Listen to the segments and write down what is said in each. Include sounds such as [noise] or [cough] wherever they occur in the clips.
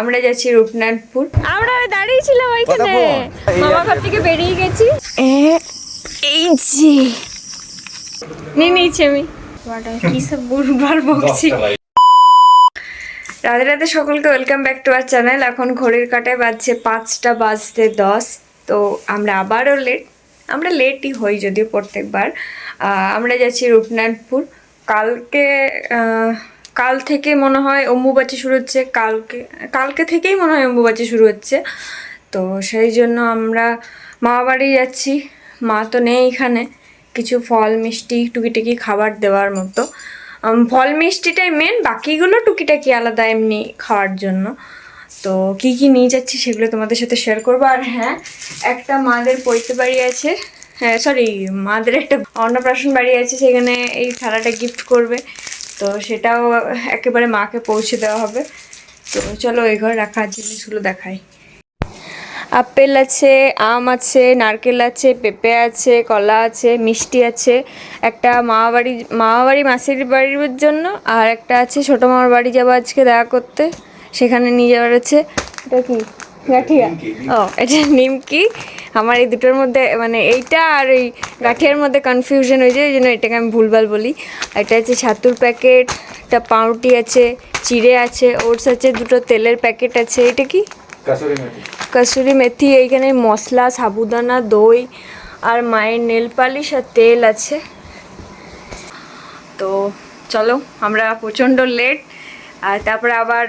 আমরা যাচ্ছি রূপনাথপুর। আমরা দাঁড়িয়েছিলাম ওইখানে। মামা ঘর থেকে বেরিয়ে গেছি। এই যে। নিয়ে নিয়েছি আমি। কি সব বুড়বার বকছি। রাধে রাধে সকলকে welcome back to our channel এখন ঘড়ির কাটায় বাজছে পাঁচটা বাজতে দশ। তো আমরা আবারও লেট আমরা লেটই হই যদিও প্রত্যেকবার। আহ, আমরা যাচ্ছি রূপনাথপুর। কালকে আহ, কাল থেকে মনে হয় অম্বুবাচি শুরু হচ্ছে, কালকে কালকে থেকেই মনে হয় অম্বুবাচি শুরু হচ্ছে। তো সেই জন্য আমরা মামা বাড়ি যাচ্ছি, মা তো নেই এখানে, কিছু ফল, মিষ্টি, টুকিটাকি খাবার দেওয়ার মতো। ফল, মিষ্টিটাই মেন বাকিগুলো টুকিটাকি আলাদা এমনি খাওয়ার জন্য। তো কি কি নিয়ে যাচ্ছি সেগুলো তোমাদের সাথে শেয়ার করব। আর হ্যাঁ একটা মাদের পৈতে বাড়ি আছে হ্যাঁ সরি মাদের একটা অন্নপ্রাশন বাড়ি আছে, সেখানে এই থালাটা গিফট করবে। তো সেটাও একেবারে মাকে পৌঁছে দেওয়া হবে। তো চলো ওই ঘরে রাখা জিনিসগুলো দেখাই। আপেল আছে, আম আছে, নারকেল আছে, পেঁপে আছে, কলা আছে, মিষ্টি আছে। একটা মামা বাড়ি মামা বাড়ি মাসির বাড়ির জন্য আর একটা আছে ছোটো মামার বাড়ি যাব আজকে দেখা করতে। সেখানে নিয়ে যাওয়ার আছে। এটা কি? গাঠিয়া ও এটা নিমকি। আমার এই দুটোর মধ্যে মানে এইটা আর এই গাঠিয়ার মধ্যে কনফিউশন হয়ে যায় এই জন্য এটাকে আমি ভুলভাল বলি। এটা আছে ছাতুর প্যাকেট একটা পাউরুটি আছে চিড়ে আছে ওটস আছে দুটো তেলের প্যাকেট আছে। এটা কি? কাসুরি মেথি। কসুরি মেথি এইখানে মশলা সাবুদানা দই আর মায়ের নেল পালিশ আর তেল আছে। তো চলো আমরা প্রচণ্ড লেট আর তারপরে আবার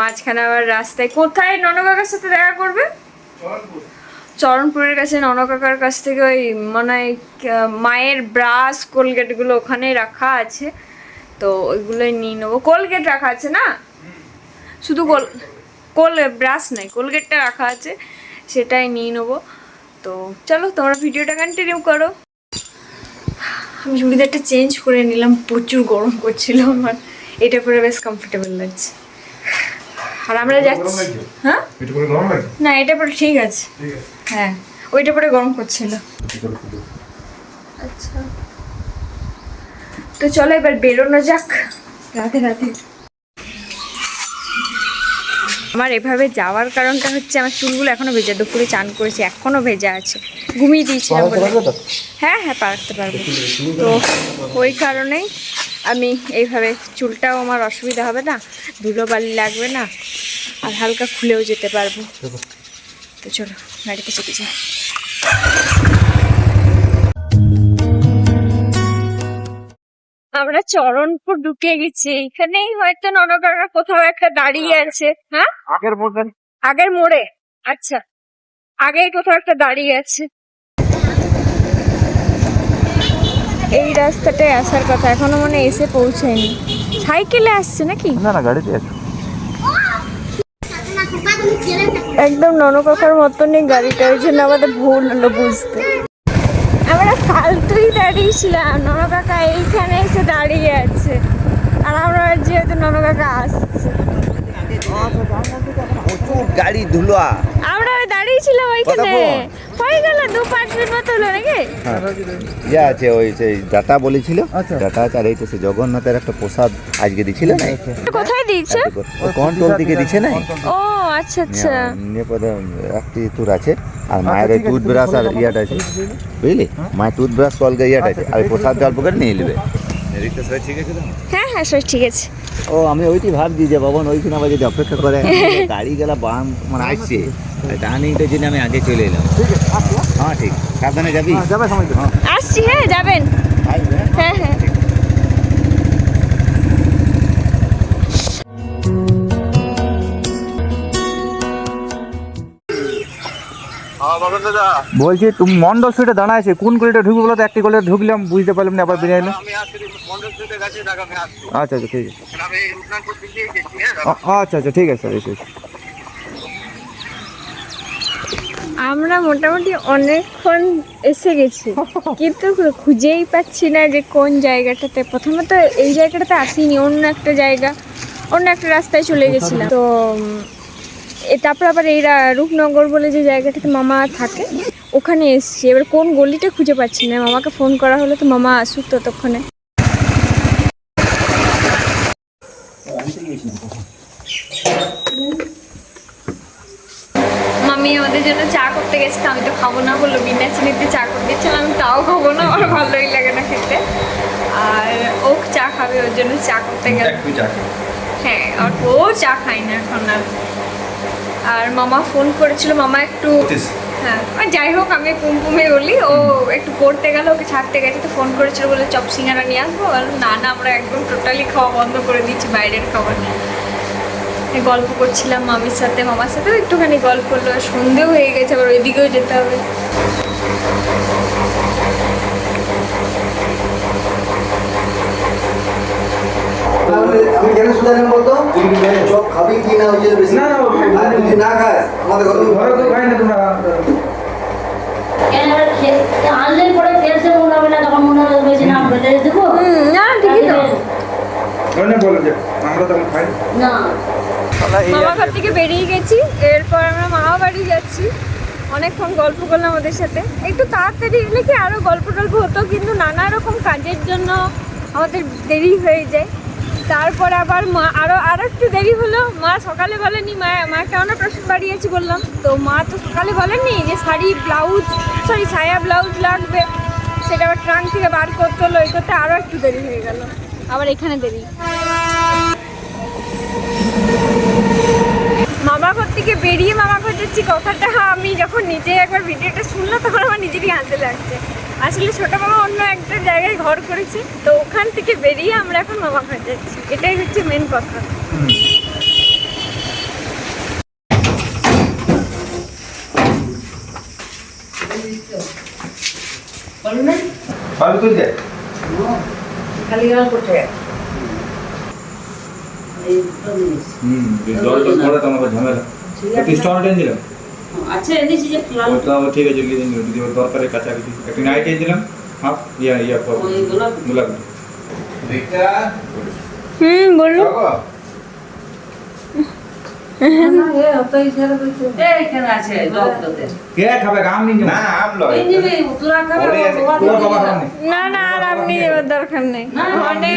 মাঝখানে আবার রাস্তায়। কোথায় ননকাকার সাথে দেখা করবে? চরণপুরের কাছে ননকাকার কাছ থেকে ওই মানে মায়ের ব্রাশ কোলগেটগুলো ওখানে রাখা আছে। তো ওইগুলোই নিয়ে নেব। কোলগেট রাখা আছে না? শুধু কোল কোল ব্রাশ নাই কোলগেটটা রাখা আছে। সেটাই নিয়ে নেব। তো চলো তোমরা ভিডিওটা কন্টিনিউ করো। আমি চুড়িদারটা চেঞ্জ করে নিলাম। প্রচুর গরম করছিল আমার। এটা পরে বেশ কমফোর্টেবল লাগছে। আর আমরা যাচ্ছি হ্যাঁ? একটু করে গরম লাগে না এটা পরে ঠিক আছে। হ্যাঁ ওইটা পরে গরম করছিল। আচ্ছা। তো চলো এবার বেরোনো যাক। রাতে রাতে আমার এভাবে যাওয়ার কারণটা হচ্ছে আমার চুলগুলো এখনও ভেজা দুপুরে চান করেছি এখনও ভেজা আছে। ঘুমিয়ে দিয়েছিলাম বলে। হ্যাঁ হ্যাঁ পারতে পারব। তো ওই কারণেই আমি এইভাবে চুলটাও আমার অসুবিধা হবে না ধুলো বালি লাগবে না আর হালকা খুলেও যেতে পারব। তো চলো গাড়িতে চেপে যাই। আমরা চরণপুর ঢুকে গেছি। এখানেই হয়তো ননকাকা কোথাও একটা দাঁড়িয়ে আছে হ্যাঁ? আগের মধ্যে? আগের মোড়ে আচ্ছা। আগে কোথাও একটা দাঁড়িয়ে আছে। এই রাস্তাটায় আসার কথা এখনও মনে হয় এসে পৌঁছায়নি। সাইকেলে আসছে নাকি? না না গাড়িতে আছে। একদম ননকাকার মতনই গাড়িটা ওই জন্য আমাদের ভুল হলো বুঝতে। আমরা ফালতুই দাঁড়িয়েছিলাম। ননকাকা এইখানে এসে দাঁড়িয়ে আছে। আর আমরা যেহেতু ননকাকা আসছে। প্রচুর গাড়ি ধুলোয়া। দাঁড়িয়েছিলাম ওইখানে। হয়ে গেল দু পাঁচ মিনিট মতো হলো নাকি? ইয়ে আছে ওই সেই ডাটা বলেছিল। আচ্ছা। ডাটা আছে আর এই তো সে জগন্নাথের একটা প্রসাদ আজকে দিছিল না? কোথায় দিয়েছে? কন্ট্রোল দিকে দিছে না? ও আচ্ছা আচ্ছা। নিয়ে একটি তোর আছে আর মায়ের ওই টুথব্রাশ আর ইয়াটা আছে। বুঝলি? মায়ের টুথব্রাশ কলকে ইয়াটা আছে। আর প্রসাদ অল্প করে নিয়ে নেবে। হ্যাঁ হ্যাঁ সব ঠিক আছে। ও আমি ওইটি ভাবছি যে বাবন ওইখানে আবার যদি অপেক্ষা করে [laughs] গাড়ি গেলা বাম মানে আসছে। টার্নিংটার জন্য আমি আগে চলে এলাম। হ্যাঁ। ঠিক। সাবধানে যাবি? যাবে সময় আসছি হ্যাঁ যাবেন। হ্যাঁ? হ্যাঁ হ্যাঁ। বলছি তুমি মন্ডল সুইটে দাঁড়া আছে। কোন গলিটা ঢুকবো বলো তো? একটি গলিতে ঢুকলাম বুঝতে পারলাম না আবার বেরিয়ে এলাম আচ্ছা আচ্ছা ঠিক আছে। আচ্ছা আচ্ছা ঠিক আছে স্যার এসে এসে। আমরা মোটামুটি অনেকক্ষণ এসে গেছি। কিন্তু খুঁজেই পাচ্ছি না যে কোন জায়গাটাতে। প্রথমে তো এই জায়গাটাতে আসিনি অন্য একটা জায়গা অন্য একটা রাস্তায় চলে গেছিলাম। তো তারপর আবার এই রূপনগর বলে যে জায়গাটাতে মামা থাকে ওখানে এসছি। এবার কোন গলিটা খুঁজে পাচ্ছি না। মামাকে ফোন করা হলো তো মামা আসুক ততক্ষণে। মামি আমাদের জন্য চা করতে গেছে তো আমি তো খাব না বলল বিনা চিনিতে চা করে দিচ্ছিলাম আমি তাও খাব না আমার ভালোই লাগে না খেতে। আর ও চা খাবে ওর জন্য চা করতে গেল। হ্যাঁ আর ও চা খায় না এখন আর। আর মামা ফোন করেছিল মামা একটু হ্যাঁ যাই হোক আমি পুমপুমে বলি ও একটু পড়তে গেল ওকে ছাড়তে গেছে তো ফোন করেছিল বলে চপ সিঙ্গারা নিয়ে আসব? আর না না আমরা একদম টোটালি খাওয়া বন্ধ করে দিচ্ছি বাইরের খাবার। এই গল্প করছিলাম মামির সাথে মামার সাথেও একটুখানি গল্প করল সন্ধেও হয়ে গেছে আবার ওইদিকেও যেতে হবে। তাহলে আমি কেন শুধালাম বলতো? চপ খাবি কি না ওই বেশি? না, না, যদি না খাস? আমাদের ঘরে ঘরে তো খাই না তোমরা। কেন খে- আনলে পরে মনে হবে না তখন মনে হবে বেশি না ফেলে দেবো না ঠিকই তো। ধন্য যে আমরা তখন খাই। না। মামা ঘর থেকে বেরিয়ে গেছি এরপর আমরা মামা বাড়ি যাচ্ছি। অনেকক্ষণ গল্প করলাম ওদের সাথে। একটু তাড়াতাড়ি এলে কি আরও গল্প টল্প হতো কিন্তু নানা রকম কাজের জন্য আমাদের দেরি হয়ে যায়। তারপর আবার মা আরও আরও একটু দেরি হলো। মা সকালে বলেনি মা মাকে অন্নপ্রাশন বাড়ি বাড়িয়েছি বললাম। তো মা তো সকালে বলেনি যে শাড়ি ব্লাউজ সরি ছায়া ব্লাউজ লাগবে। সেটা আবার ট্রাঙ্ক থেকে বার করতে হলো এই করতে আরও একটু দেরি হয়ে গেল। আবার এখানে দেরি। মামা ঘর থেকে বেরিয়ে মামা ঘর যাচ্ছি কথাটা আমি যখন নিজে একবার ভিডিওটা শুনলাম তখন আমার নিজেরই হাসতে লাগছে। আসলে ছোটো মামা অন্য একটা জায়গায় ঘর করেছে তো ওখান থেকে বেরিয়ে আমরা এখন মামা ঘর যাচ্ছি। এটাই হচ্ছে মেন কথা। খালি গেল কোথায়। হুম জলটা পড়ে তো ঝামেলা। একটু স্টল টেন দিলাম আচ্ছা এনেছি যে ওটা ঠিক আছে দিন যদি একটু নাইট দিলাম হাফ ইয়া ইয়া পর গোলাপ। হুম না না। খাবে না না আর আপনি দরকার নেই। অনেক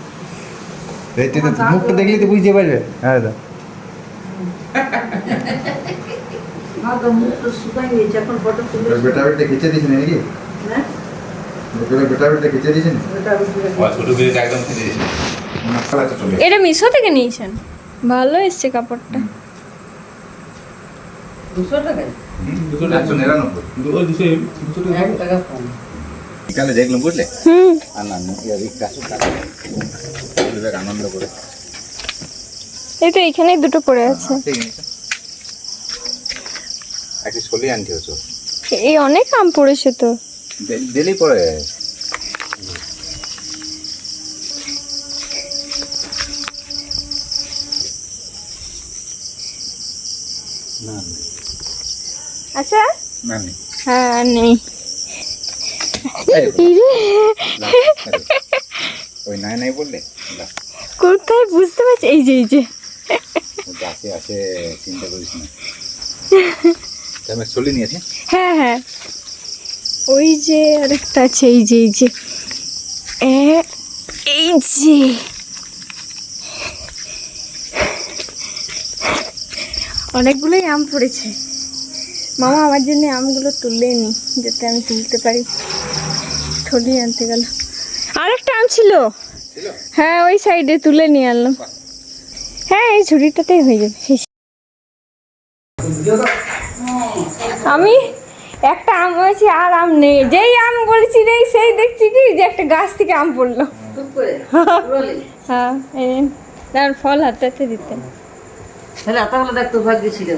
মুখটা দেখলে তো বুঝতে পারবে। হ্যাঁ দাদা। বেটা বেটা খিচে নাকি? বেটা বেটা খিচে এটা মিশো থেকে নিয়েছেন? ভালো এসছে কাপড়টা। দুশো টাকা দুশো একশো নিরানব্বই। এক টাকা কম। বিকালে দেখলাম বুঝলে? আর না আনন্দ করে। এই তো এখানেই দুটো পড়ে আছে। আছে একটি ছলি আনতে হতো এই অনেক আম পড়েছে তো। পরে না আচ্ছা? হ্যাঁ নেই এই দেখো, ইরে, না, এই দেখো। [laughs] ওই নাই নাই বললে? কোথায়? বুঝতে পারছি। এই যে এই যে। আসে আসে চিন্তা করিস না। আমি চলে নিয়েছি হ্যাঁ হ্যাঁ। ওই যে আরেকটা আছে এই যে এই যে। এই যে। অনেকগুলোই আম পড়েছে। মামা আমার জন্য আমগুলো তুলে নি যাতে আমি তুলতে পারি। থলি আনতে গেল। আরেকটা আম ছিল? হ্যাঁ ওই সাইডে তুলে নিয়ে আনলাম। হ্যাঁ এই ঝুড়িটাতেই হয়ে যাবে। আমি একটা আম হয়েছে আর আম নেই। যেই আম বলেছি নেই সেই দেখছি কি? যে একটা গাছ থেকে আম পড়ল। [laughs] হ্যাঁ ফল হাতে হাতে দিতেন। তাহলে এতগুলো দেখতে ভাগ্য ছিল।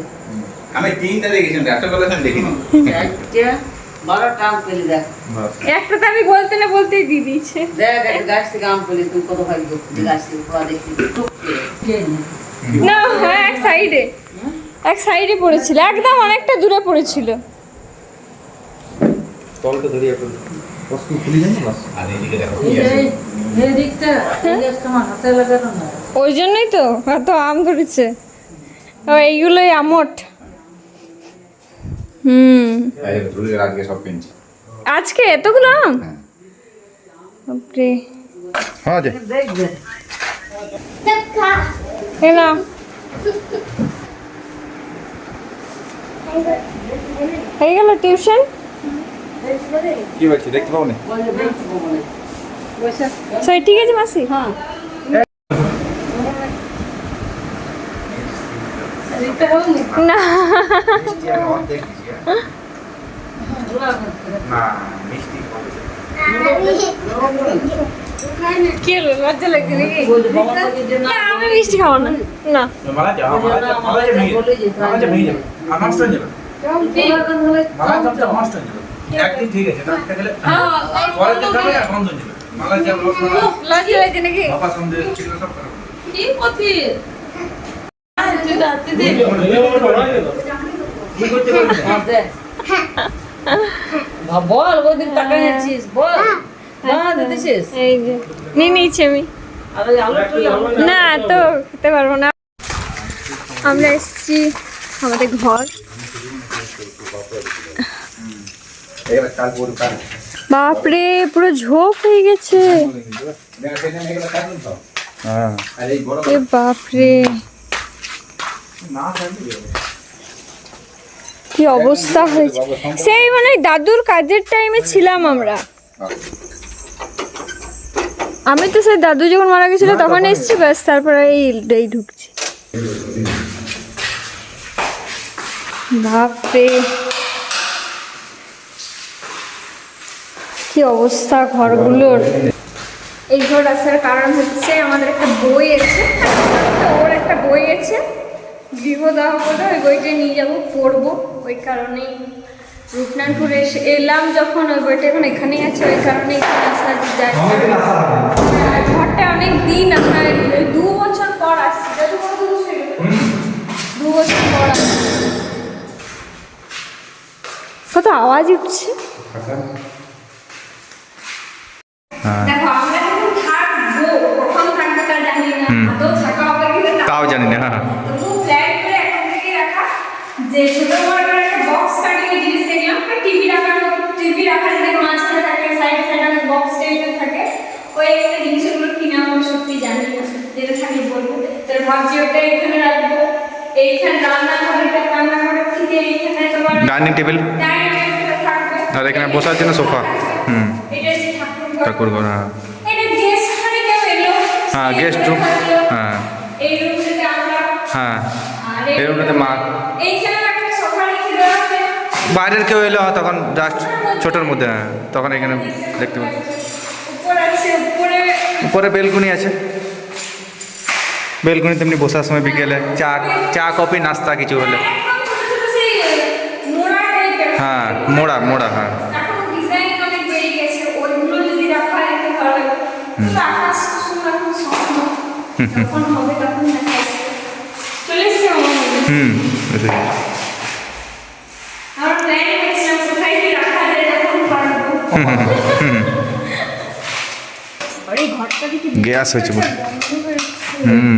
আমি তিনটা দেখেছি এত বেলা আমি দেখিনি। চারটে টান পেলি দেখ। একটা তো আমি বলতে না বলতেই দিয়ে দিয়েছে। দেখ একটা গাছ থেকে আম পেলি তুই কত ভাগ্য গাছ থেকে পড়া দেখি না হ্যাঁ এক সাইডে এক সাইডে পড়েছিল একদম অনেকটা দূরে পড়েছিল। তলটা ধরি এখন ওই জন্যই তো এত আম ধরেছে। এইগুলোই আমট। হুম। আজকে সব কিনছি আজকে এতগুলো আম? বাপরে। হ্যাঁ যে এ হয়ে গেল টিউশন? কি বলছি দেখতে পাবো না? ঠিক আছে মাসি। হ্যাঁ। দিতে হবে না কি হলো লজ্জা লাগছে নাকি? না না আমি মিষ্টি খাব না। না। মালা যা একদিন ঠিক আছে না খাবে মালা লজ্জা লাগছে নাকি? বাবা সন্দেহ কি করছি তুই রাতে দে কি করতে পারবি হ্যাঁ, দে। বা- বল ওদিন টাকা নিচ্ছিস বল। না দিতেছিস? এই যে নিয়ে নিয়েছি আমি। না তো খেতে পারব না। আমরা এসেছি আমাদের ঘর। বাপরে পুরো ঝোপ হয়ে গেছে। হ্যাঁ। বাপরে। কি অবস্থা হয়েছে? সেই মানে দাদুর কাজের টাইমে ছিলাম আমরা। আমি তো সেই দাদু যখন মারা গেছিল তখন এসেছি ব্যাস তারপরে এই এই ঢুকছি। বাপরে। কি অবস্থা ঘরগুলোর? এই ঘর আসার কারণ হচ্ছে আমাদের একটা বই আছে। ওর একটা বই আছে। গৃহদাহ বলে ওই বইটা নিয়ে যাব পড়ব ওই কারণেই রূপনাথপুরে এসে এলাম যখন ওই বইটা এখন এখানেই আছে ওই কারণে এখানে আসা আর ঘরটা অনেক দিন আপনার দু বছর পর আসছে। দু বছর পর আসছে। কত আওয়াজ উঠছে? দেখো আমরা যখন থাকব কখন থাকব তা জানি না। তাও জানি না হ্যাঁ তবু প্ল্যান করে এখন থেকে রাখা যে একটা বক্স কাটিয়ে জিনিস দেখলাম টিভি রাখার টিভি রাখার যে মাঝখানে থাকে সাইড সাইড বক্স টাইপের থাকে ওই একটা জিনিসগুলো কিনা আমি সত্যি জানি না যেটা থাকে বলব। তাহলে ভাবছি ওটা এখানে রাখব। এইখানে রান্না ঘরেটা থেকে এইখানে তোমার ডাইনিং টেবিল। ডাইনিং টেবিলটা থাকবে। আর এখানে বসার জন্য সোফা? হুম। এটা যে ঠাকুর ঘর। হ্যাঁ। এটা গেস্ট কেউ এলো। হ্যাঁ, সেই guest হ্যাঁ। এই রুমটাতে আমরা হ্যাঁ। এই রুমটাতে মা এইখানে একটা সোফা রেখে দেওয়া আছে বাইরের কেউ এলো তখন জাস্ট ছোটোর মধ্যে হ্যাঁ তখন এখানে দেখতে পাবেন উপর বেলকুনি আছে। বেলকুনি তেমনি বসার সময় বিকেলে চা চা কফি নাস্তা কিছু হলে। টাইপের হ্যাঁ মোড়া মোড়া হ্যাঁ। হুম। হয় মনে। হুম। আমার প্ল্যান করেছিলাম কোথায় কি রাখা যায় যখন পারব আর এই ঘরটা দেখি গ্যাস হয়েছে হয়ে হুম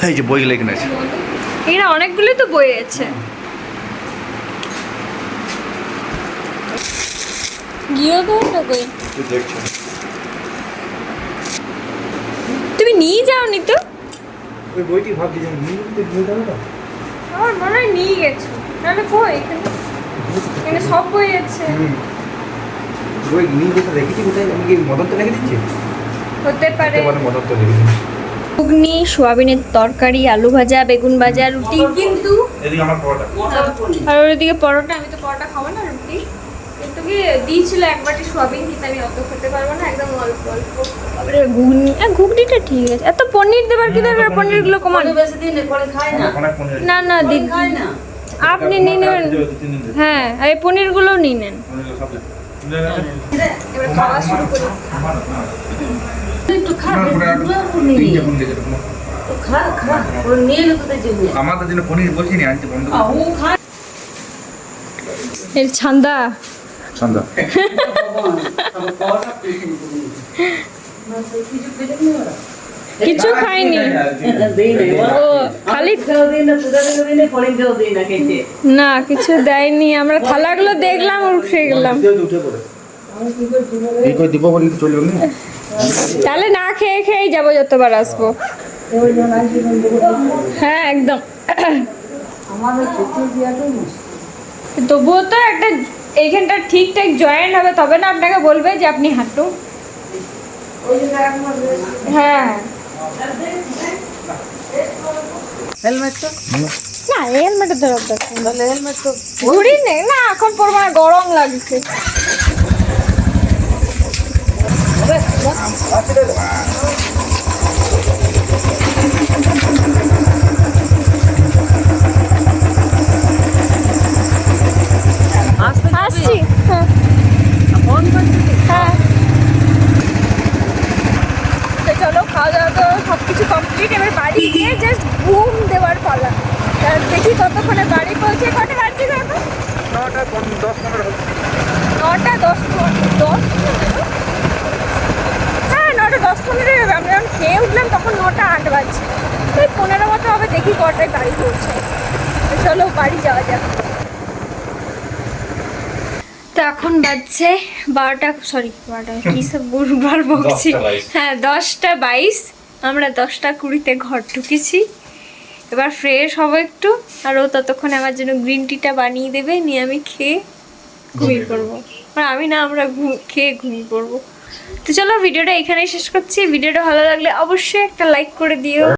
এই যে এখানে আছে এখানে অনেকগুলো তো বই আছে গিয়েও তো বই তুমি নিয়ে যাওনি তো? ওই বইটি ভাবছি যে নিয়ে যাবে তো? আমার মনে হয় নিয়ে গেছো। নাহলে বই এখানে? এখানে সব বই আছে। বই নিয়ে যেতে রেখেছি কোথায়? আমি কি মদন তো রেখে দিচ্ছি? হতে পারে। মদন তো রেখে দিচ্ছি। ঘুগনি সোয়াবিনের তরকারি আলু ভাজা বেগুন ভাজা রুটি কিন্তু এদিকে আমার পড়াটা আর ওইদিকে পরোটা আমি তো পরোটা খাব না রুটি। কি দিয়েছিল এক বাটি সোয়াবিন কিন্তু আমি অত খেতে পারব না একদম অল্প অল্প। তারপরে ঘুগনি আহ, ঘুগনিটা ঠিক আছে। এত পনির দেবার কি দরকার? পনিরগুলো কমান। বেশি দিন পরে খায় না। না না দিদি খায় না। আপনি নিয়ে ধরে। হ্যাঁ আর এই পনিরগুলোও নিয়ে নেন। এবার খাওয়া শুরু করি। একটু খা নিয়ে। নে। পনির তো জন্য। পনির বলছি নি আনতে বন্ধ ও এর ছান্দা। সন্ধ্যা। কিছু খাইনি। ও খালি না, কিছু দেয়নি। আমরা থালাগুলো দেখলাম উঠে গেলাম। তাহলে না খেয়ে খেয়েই যাব যতবার আসব। হ্যাঁ একদম। তবুও তো একটা এইখানটা ঠিকঠাক জয়েন্ট হবে তবে না আপনাকে বলবে যে আপনি হাঁটুন হ্যাঁ। হেলমেটটা না তাহলে হেলমেট তো ঘুরি নেই না এখন পরবো না গরম লাগছে আসতে আসছি হ্যাঁ ফোন করছিস হ্যাঁ তো চলো খাওয়া দাওয়া তো সব কিছু কমপ্লিট এবার বাড়ি গিয়ে জাস্ট ঘুম দেওয়ার পালা তা দেখি কতক্ষণে বাড়ি পৌঁছে কটা বাজছে গো এখন নটা পনেরো, দশ পনেরো হবে। নটা দশ পনেরো দশ পনেরো হ্যাঁ নটা দশ পনেরো হবে আমরা যখন তখন নটা আট বাজছে। ওই পনেরো মতো হবে দেখি কটায় বাড়ি পৌঁছায়। চলো বাড়ি যাওয়া যাক। তো এখন বাজছে বারোটা সরি বারোটা কী সব বুড়বার বকছি হ্যাঁ দশটা বাইশ। আমরা দশটা কুড়িতে ঘর ঢুকেছি। এবার ফ্রেশ হব একটু আর ও ততক্ষণ আমার জন্য গ্রিন টিটা বানিয়ে দেবে নিয়ে আমি খেয়ে ঘুমিয়ে পড়ব। আর আমি না আমরা খেয়ে ঘুমিয়ে পড়ব। তো চলো ভিডিওটা এখানেই শেষ করছি। ভিডিওটা ভালো লাগলে অবশ্যই একটা লাইক করে দিও।